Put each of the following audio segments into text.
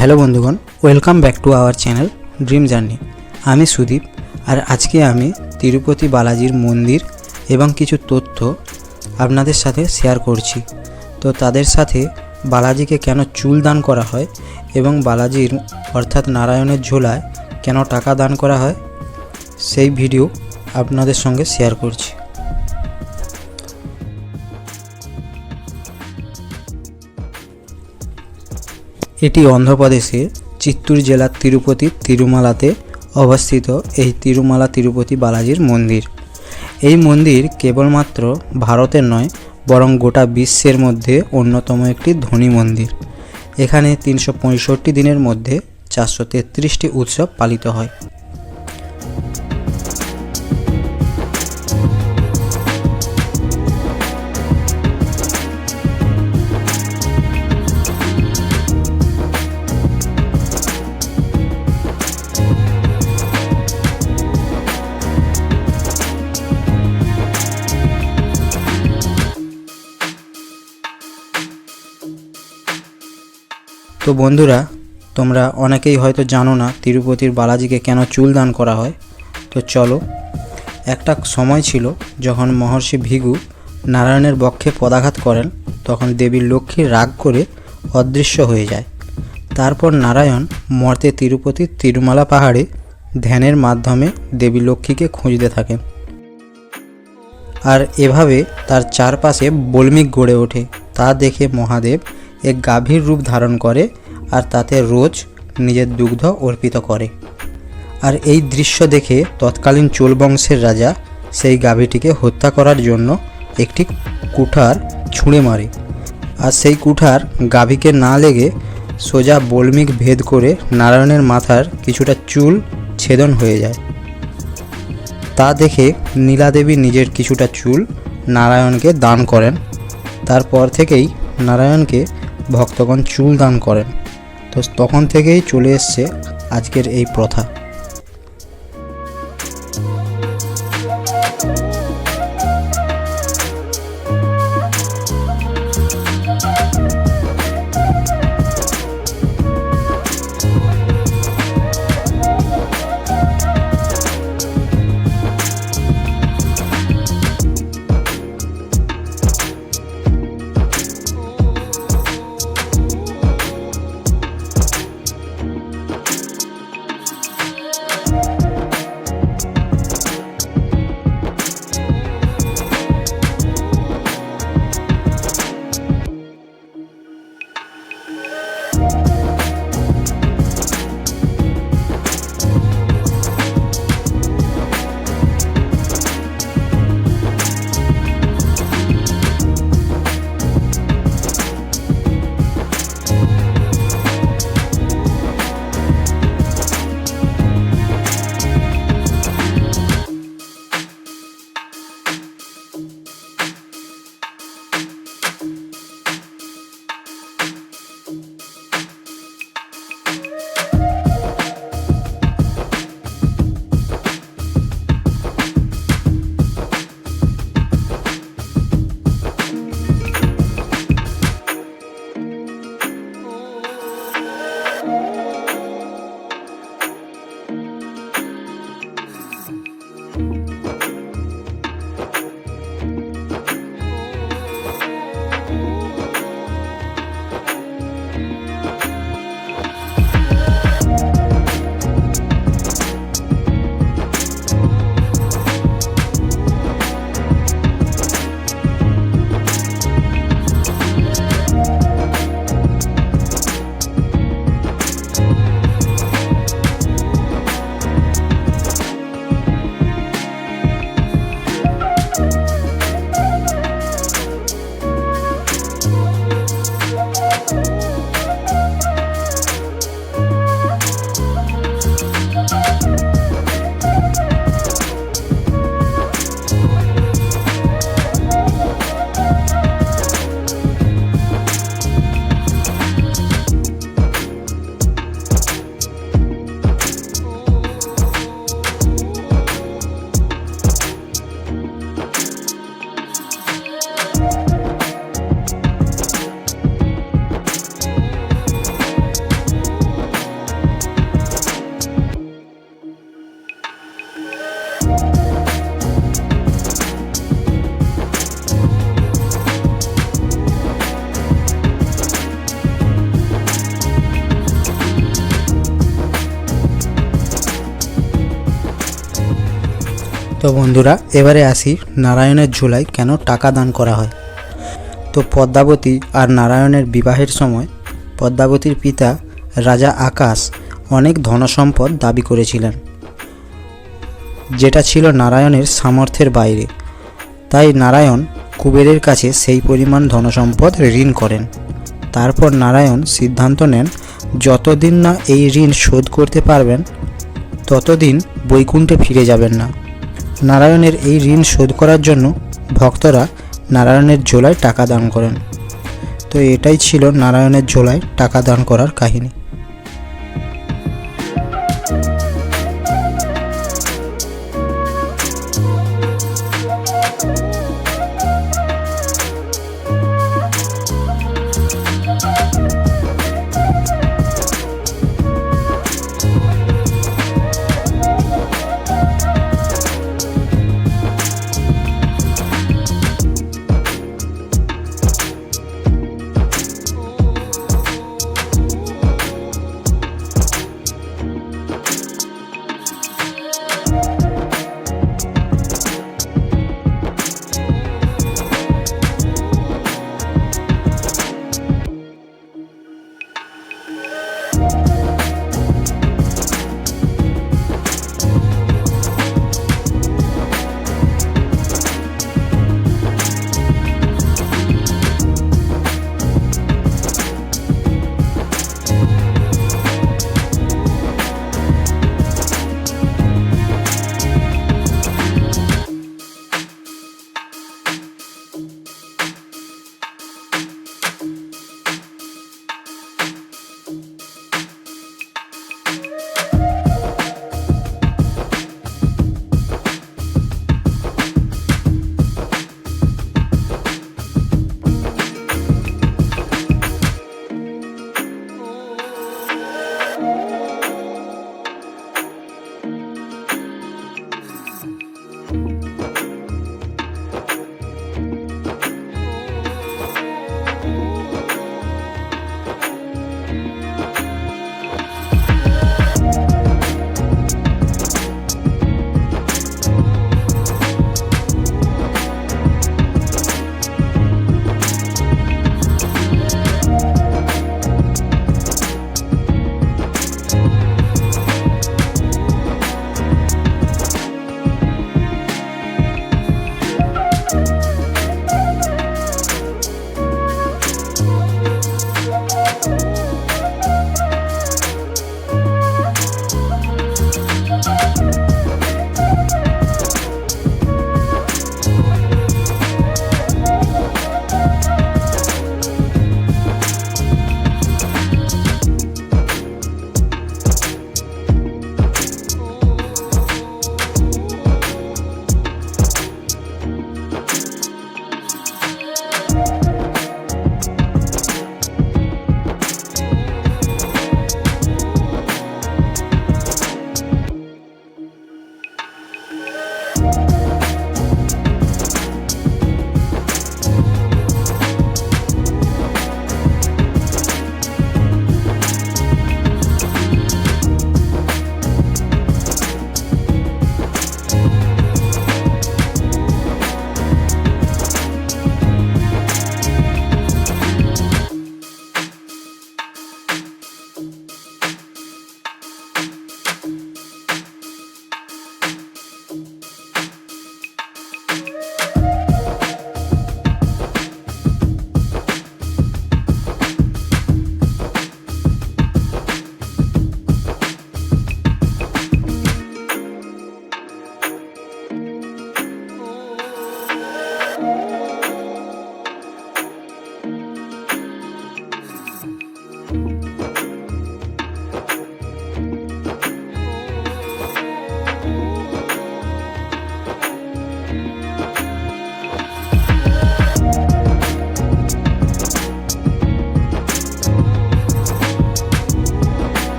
Hello বন্ধুগণ welcome back to our channel dream journey আমি সুদীপ, আর আজকে আমি তিরুপতি বালাজির মন্দির এবং কিছু তথ্য আপনাদের সাথে শেয়ার করছি। তো তাদের সাথে বালাজিকে কেন চুল দান করা হয় এবং বালাজির অর্থাৎ নারায়ণের ঝোলায় কেন টাকা দান করা হয়, সেই ভিডিও আপনাদের সঙ্গে শেয়ার করছি। এটি অন্ধ্রপ্রদেশে চিত্তুর জেলার তিরুপতি তিরুমালাতে অবস্থিত এই তিরুমালা তিরুপতি বালাজির মন্দির। এই মন্দির কেবলমাত্র ভারতের নয়, বরং গোটা বিশ্বের মধ্যে অন্যতম একটি ধনী মন্দির। এখানে তিনশো পঁয়ষট্টি দিনের মধ্যে চারশো উৎসব পালিত হয়। তো বন্ধুরা, তোমরা অনেকেই হয়তো জানো না তিরুপতির বালাজিকে কেন চুল দান করা হয়। তো চলো, একটা সময় ছিল যখন মহর্ষি ভিগু নারায়ণের বক্ষে পদাঘাত করেন, তখন দেবী লক্ষ্মী রাগ করে অদৃশ্য হয়ে যায়। তারপর নারায়ণ মর্তে তিরুপতির তিরুমালা পাহাড়ে ধ্যানের মাধ্যমে দেবী লক্ষ্মীকে খুঁজতে থাকেন। আর এভাবে তার চারপাশে বল্মিক গড়ে ওঠে। তা দেখে মহাদেব এক গাভীর রূপ ধারণ করে আর তাতে রোজ নিজের দুগ্ধ অর্পিত করে। আর এই দৃশ্য দেখে তৎকালীন চোল বংশের রাজা সেই গাভীটিকে হত্যা করার জন্য একটি কুঠার ছুঁড়ে মারে। আর সেই কুঠার গাভীকে না লেগে সোজা বল্মিক ভেদ করে নারায়ণের মাথার কিছুটা চুল ছেদন হয়ে যায়। তা দেখে নীলাদেবী নিজের কিছুটা চুল নারায়ণকে দান করেন। তারপর থেকেই নারায়ণকে ভক্তগণ চুল দান করেন। তো তখন থেকেই চলে এসছে আজকের এই প্রথা। বন্ধুরা, এবারে আসি নারায়ণের ঝুলায় কেন টাকা দান করা হয়। তো পদ্মাবতী আর নারায়ণের বিবাহের সময় পদ্মাবতীর পিতা রাজা আকাশ অনেক ধনসম্পদ দাবি করেছিলেন। যেটা ছিল নারায়ণের সামর্থ্যের বাইরে। তাই নারায়ণ কুবেরের কাছে সেই পরিমাণ ধনসম্পদ ঋণ করেন। তারপর নারায়ণ সিদ্ধান্ত নেন, যতদিন না এই ঋণ শোধ করতে পারবেন, ততদিন বৈকুণ্ঠে ফিরে যাবেন না। নারায়ণের এই ঋণ শোধ করার জন্য ভক্তরা নারায়ণের ঝোলায় টাকা দান করেন। তো এটাই ছিল নারায়ণের ঝোলায় টাকা দান করার কাহিনী।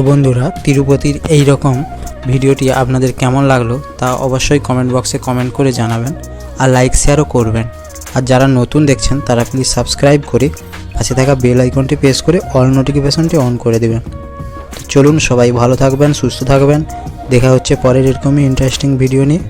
তো বন্ধুরা, তিরুপতির এই রকম ভিডিওটি আপনাদের কেমন লাগল তা অবশ্যই কমেন্ট বক্সে কমেন্ট করে জানাবেন আর লাইক শেয়ারও করবেন। আর যারা নতুন দেখছেন, তারা প্লিজ সাবস্ক্রাইব করে পাশে থাকা বেল আইকনটি প্রেস করে অল নোটিফিকেশনটি অন করে দেবেন। চলুন সবাই ভালো থাকবেন, সুস্থ থাকবেন। দেখা হচ্ছে পরের এরকমই ইন্টারেস্টিং ভিডিও নিয়ে।